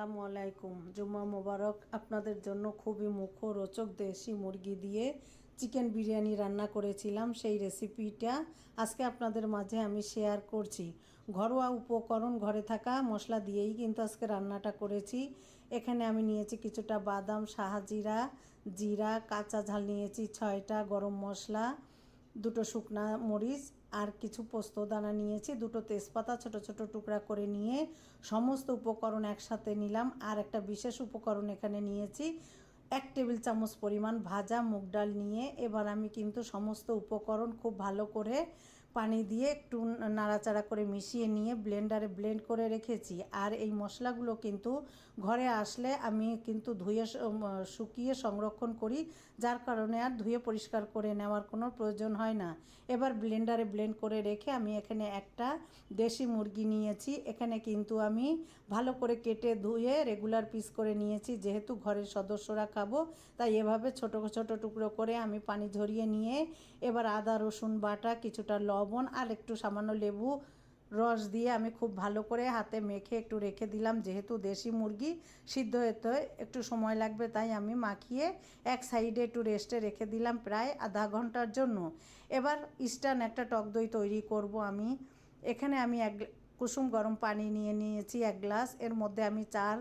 আসসালামু আলাইকুম। জুম্মা মোবারক আপনাদের জন্য খুবই মুখরোচক দেশি মুরগি দিয়ে চিকেন বিরিয়ানি রান্না করেছিলাম, সেই রেসিপিটা আজকে আপনাদের মাঝে আমি শেয়ার করছি। ঘরোয়া উপকরণ ঘরে থাকা মশলা দিয়েই কিন্তু আজকে রান্নাটা করেছি। এখানে আমি নিয়েছি কিছুটা বাদাম সাহাজিরা জিরা, কাঁচা ঝাল নিয়েছি, ছয়টা গরম মশলা, দুটো শুকনা মরিচ আর কিছু পোস্ত দানা নিয়েছি, দুটো তেজপাতা ছোট ছোট টুকরা করে নিয়ে সমস্ত উপকরণ একসাথে নিলাম। আর একটা বিশেষ উপকরণ এখানে নিয়েছি, এক টেবিল চামচ পরিমাণ ভাজা মুগ ডাল নিয়ে। এবার আমি কিন্তু সমস্ত উপকরণ খুব ভালো করে পানি দিয়ে একটু নাড়াচাড়া করে মিশিয়ে নিয়ে ব্লেন্ডারে ব্লেন্ড করে রেখেছি। আর এই মশলাগুলো কিন্তু ঘরে আসলে আমি কিন্তু ধুয়ে শুকিয়ে সংরক্ষণ করি, যার কারণে আর ধুয়ে পরিষ্কার করে নেওয়ার কোনো প্রয়োজন হয় না। এবার ব্লেন্ডারে ব্লেন্ড করে রেখে আমি এখানে একটা দেশি মুরগি নিয়েছি। এখানে কিন্তু আমি ভালো করে কেটে ধুয়ে রেগুলার পিস করে নিয়েছি। যেহেতু ঘরের সদস্যরা খাব, তাই এভাবে ছোট ছোট টুকরো করে আমি পানি ঝরিয়ে নিয়ে এবার আদা, রসুন বাটা, কিছুটা লবণ আর একটু সামান্য লেবু রস দিয়ে আমি খুব ভালো করে হাতে মেখে একটু রেখে দিলাম। যেহেতু দেশি মুরগি সিদ্ধ হতে একটু সময় লাগবে, তাই আমি মাখিয়ে এক সাইডে একটু রেস্টে রেখে দিলাম প্রায় আধা ঘণ্টার জন্য। এবার ইস্টার্ন একটা টক দই তৈরি করব আমি। এখানে আমি এক কুসুম গরম পানি নিয়ে নিয়েছি এক গ্লাস। এর মধ্যে আমি চার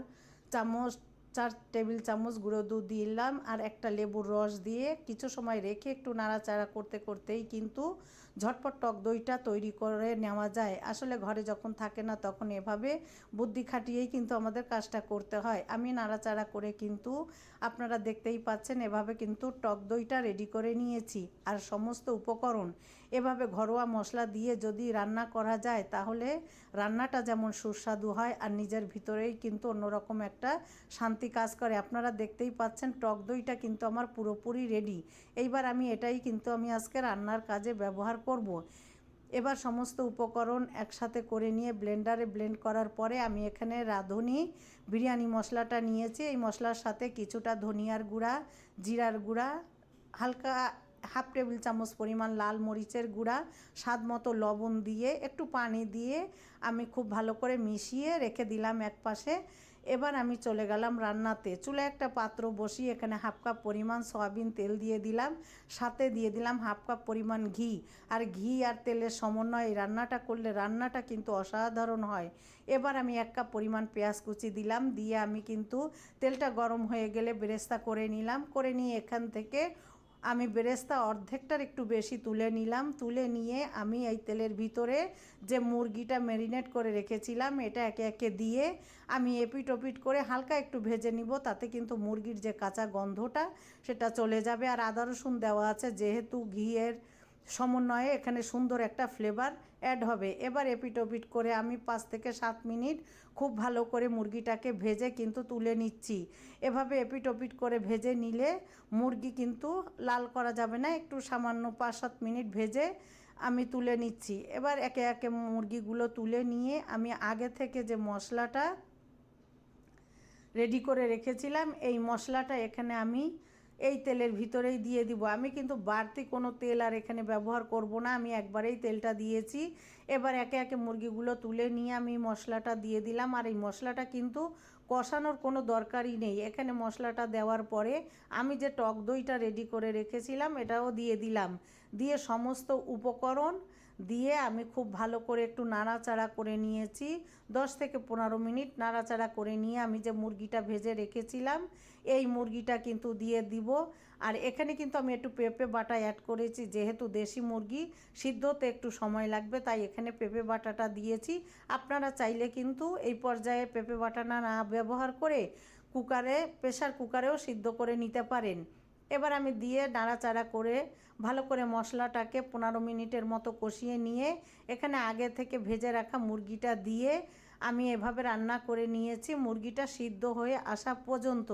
চামচ চার টেবিল চামচ গুঁড়ো দুধ দিলাম আর একটা লেবুর রস দিয়ে কিছু সময় রেখে একটু নাড়াচাড়া করতে করতেই কিন্তু ঝটপট টক দইটা তৈরি করে নেওয়া যায়। আসলে ঘরে যখন থাকে না তখন এভাবে বুদ্ধি খাটিয়েই কিন্তু আমাদের কাজটা করতে হয়। আমি নাড়াচাড়া করে কিন্তু আপনারা দেখতেই পাচ্ছেন এভাবে কিন্তু টক দইটা রেডি করে নিয়েছি। আর সমস্ত উপকরণ এভাবে ঘরোয়া মশলা দিয়ে যদি রান্না করা যায় তাহলে রান্নাটা যেমন সুস্বাদু হয় আর নিজের ভিতরেই কিন্তু অন্যরকম একটা শান্তি কাজ করে। আপনারা দেখতেই পাচ্ছেন টক দইটা কিন্তু আমার পুরোপুরি রেডি এইবার আমি এটাই কিন্তু আমি আজকে রান্নার কাজে ব্যবহার করব। এবার সমস্ত উপকরণ একসাথে করে নিয়ে ব্লেন্ডারে ব্লেন্ড করার পরে আমি এখানে রাঁধুনি, বিরিয়ানি মশলাটা নিয়েছি। এই মশলার সাথে কিছুটা ধনিয়ার গুঁড়া, জিরার গুঁড়া, হালকা হাফ টেবিল চামচ পরিমাণ লাল মরিচের গুঁড়া, স্বাদ মতো লবণ দিয়ে, একটু পানি দিয়ে আমি খুব ভালো করে মিশিয়ে রেখে দিলাম এক পাশে এবার আমি চলে গেলাম রান্নাতে। চুলে একটা পাত্র বসিয়ে এখানে হাফ কাপ পরিমাণ সয়াবিন তেল দিয়ে দিলাম। সাথে দিয়ে দিলাম হাফ কাপ পরিমাণ ঘি। আর ঘি আর তেলের সমন্বয়ে রান্নাটা করলে রান্নাটা কিন্তু অসাধারণ হয়। এবার আমি এক কাপ পরিমাণ পেঁয়াজ কুচি দিলাম। দিয়ে আমি কিন্তু তেলটা গরম হয়ে গেলে বেরেস্তা করে নিলাম। করে নিয়ে এখান থেকে আমি বেরেস্তা অর্ধেকটার একটু বেশি তুলে নিলাম। তুলে নিয়ে আমি এই তেলের ভিতরে যে মুরগিটা ম্যারিনেট করে রেখেছিলাম, এটা একে একে দিয়ে আমি এপিট ওপিট করে হালকা একটু ভেজে নিব, তাতে কিন্তু মুরগির যে কাঁচা গন্ধটা সেটা চলে যাবে। আর আদা রসুন দেওয়া আছে, যেহেতু ঘিয়ের সমন্বয়ে এখানে সুন্দর একটা ফ্লেভার অ্যাড হবে। এবার এপিট ওপিট করে আমি পাঁচ থেকে সাত মিনিট খুব ভালো করে মুরগিটাকে ভেজে কিন্তু তুলে নিচ্ছি। এভাবে এপিট ওপিট করে ভেজে নিলে মুরগি কিন্তু লাল করা যাবে না, একটু সামান্য পাঁচ সাত মিনিট ভেজে আমি তুলে নিচ্ছি। এবার একে একে মুরগিগুলো তুলে নিয়ে আমি আগে থেকে যে মশলাটা রেডি করে রেখেছিলাম, এই মশলাটা এখানে আমি এই তেলের ভিতরেই দিয়ে দিব। আমি কিন্তু বাড়তি কোনো তেল আর এখানে ব্যবহার করব না। আমি একবারেই তেলটা দিয়েছি। এবার একে একে মুরগিগুলো তুলে নিয়ে আমি মশলাটা দিয়ে দিলাম। আর এই মশলাটা কিন্তু কষানোর কোনো দরকারই নেই। এখানে মশলাটা দেওয়ার পরে আমি যে টক দইটা রেডি করে রেখেছিলাম, এটাও দিয়ে দিলাম। দিয়ে সমস্ত উপকরণ দিয়ে আমি খুব ভালো করে একটু নাড়াচাড়া করে নিয়েছি। দশ থেকে পনেরো মিনিট নাড়াচাড়া করে নিয়ে আমি যে মুরগিটা ভেজে রেখেছিলাম, এই মুরগিটা কিন্তু দিয়ে দিব। আর এখানে কিন্তু আমি একটু পেঁপে বাটা অ্যাড করেছি, যেহেতু দেশি মুরগি, সিদ্ধতে একটু সময় লাগবে, তাই এখানে পেঁপে বাটাটা দিয়েছি। আপনারা চাইলে কিন্তু এই পর্যায়ে পেঁপে বাটাটা না ব্যবহার করে কুকারে প্রেশার কুকারেও সিদ্ধ করে নিতে পারেন। এবার আমি দিয়ে নাড়াচাড়া করে ভালো করে মশলাটাকে পনেরো মিনিটের মতো কষিয়ে নিয়ে এখানে আগে থেকে ভেজে রাখা মুরগিটা দিয়ে আমি এভাবে রান্না করে নিয়েছি। মুরগিটা সিদ্ধ হয়ে আসা পর্যন্ত।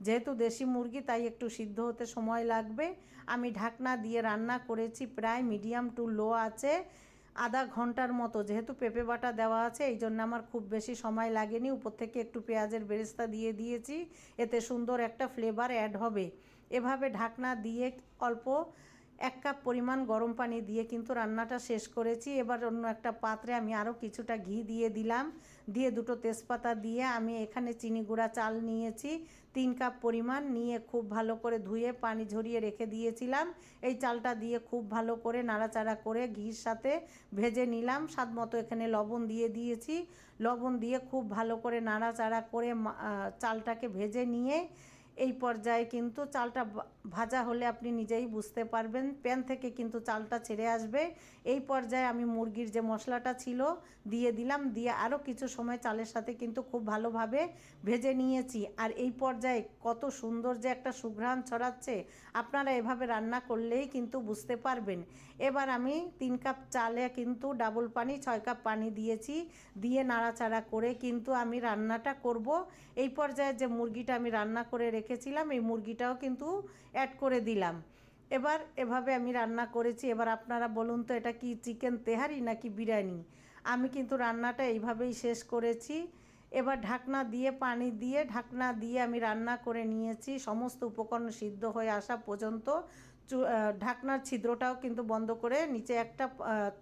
যেহেতু দেশি মুরগি, তাই একটু সিদ্ধ হতে সময় লাগবে। আমি ঢাকনা দিয়ে রান্না করেছি প্রায় মিডিয়াম টু লো আছে, আধা ঘণ্টার মতো। যেহেতু পেঁপে বাটা দেওয়া আছে, এই জন্য আমার খুব বেশি সময় লাগেনি। উপর থেকে একটু পেঁয়াজের বেরেস্তা দিয়ে দিয়েছি। এতে সুন্দর একটা ফ্লেভার অ্যাড হবে। এভাবে ঢাকনা দিয়ে অল্প এক কাপ পরিমাণ গরম পানি দিয়ে কিন্তু রান্নাটা শেষ করেছি। এবার অন্য একটা পাত্রে আমি আরও কিছুটা ঘি দিয়ে দিলাম। দিয়ে দুটো তেজপাতা দিয়ে আমি এখানে চিনি গুঁড়া চাল নিয়েছি। তিন কাপ পরিমাণ নিয়ে খুব ভালো করে ধুয়ে পানি ঝরিয়ে রেখে দিয়েছিলাম। এই চালটা দিয়ে খুব ভালো করে নাড়াচাড়া করে ঘির সাথে ভেজে নিলাম। স্বাদ মতো এখানে লবণ দিয়ে দিয়েছি। লবণ দিয়ে খুব ভালো করে নাড়াচাড়া করে চালটাকে ভেজে নিয়ে এই পর্যায়ে কিন্তু চালটা ভাজা হলে আপনি নিজেই বুঝতে পারবেন। প্যান থেকে কিন্তু চালটা ছেড়ে আসবে। এই পর্যায়ে আমি মুরগির যে মশলাটা ছিল দিয়ে দিলাম, দিয়ে আরও কিছু সময় চালের সাথে কিন্তু খুব ভালোভাবে ভেজে নিয়েছি। আর এই পর্যায়ে কত সুন্দর যে একটা সুঘ্রাণ ছড়াচ্ছে, আপনারা এভাবে রান্না করলেই কিন্তু বুঝতে পারবেন। এবার আমি তিন কাপ চালে কিন্তু ডাবল পানি, ছয় কাপ পানি দিয়েছি। দিয়ে নাড়াচাড়া করে কিন্তু আমি রান্নাটা করব। এই পর্যায়ে যে মুরগিটা আমি রান্না করে রেখেছিলাম, এই মুরগিটাও কিন্তু অ্যাড করে দিলাম। এবার এভাবে আমি রান্না করেছি। এবার আপনারা বলুন তো, এটা কি চিকেন তেহারি নাকি বিরিয়ানি? আমি কিন্তু রান্নাটা এইভাবেই শেষ করেছি। এবার ঢাকনা দিয়ে, পানি দিয়ে, ঢাকনা দিয়ে আমি রান্না করে নিয়েছি। সমস্ত উপকরণ সিদ্ধ হয়ে আসা পর্যন্ত ঢাকনার ছিদ্রটাও কিন্তু বন্ধ করে নিচে একটা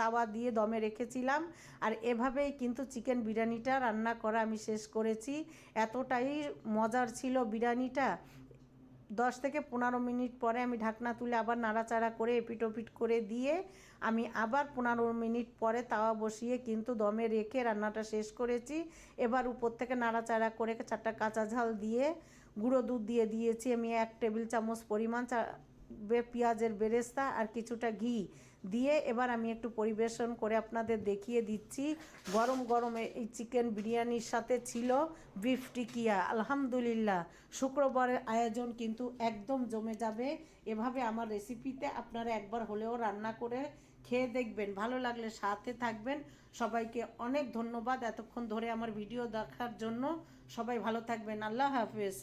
তাওয়া দিয়ে দমে রেখেছিলাম। আর এভাবেই কিন্তু চিকেন বিরিয়ানিটা রান্না করা আমি শেষ করেছি। এতটাই মজার ছিল বিরিয়ানিটা। দশ থেকে পনেরো মিনিট পরে আমি ঢাকনা তুলে আবার নাড়াচাড়া করে এপিট ওপিট করে দিয়ে আমি আবার পনেরো মিনিট পরে তাওয়া বসিয়ে কিন্তু দমে রেখে রান্নাটা শেষ করেছি। এবার উপর থেকে নাড়াচাড়া করে চারটা কাঁচা ঝাল দিয়ে গুঁড়ো দুধ দিয়ে দিয়েছি। আমি এক টেবিল চামচ পরিমাণ পেঁয়াজের বেরেস্তা আর কিছুটা ঘি দিয়ে এবার আমি একটু পরিবেশন করে আপনাদের দেখিয়ে দিচ্ছি। গরম গরম এই চিকেন বিরিয়ানির সাথে ছিল বিফ টিকিয়া। আলহামদুলিল্লাহ শুক্রবারের আয়োজন কিন্তু একদম জমে যাবে। এভাবে আমার রেসিপিতে আপনারা একবার হলেও রান্না করে খেয়ে দেখবেন। ভালো লাগলে সাথে থাকবেন। সবাইকে অনেক ধন্যবাদ এতক্ষণ ধরে আমার ভিডিও দেখার জন্য। সবাই ভালো থাকবেন। আল্লাহ হাফেজ।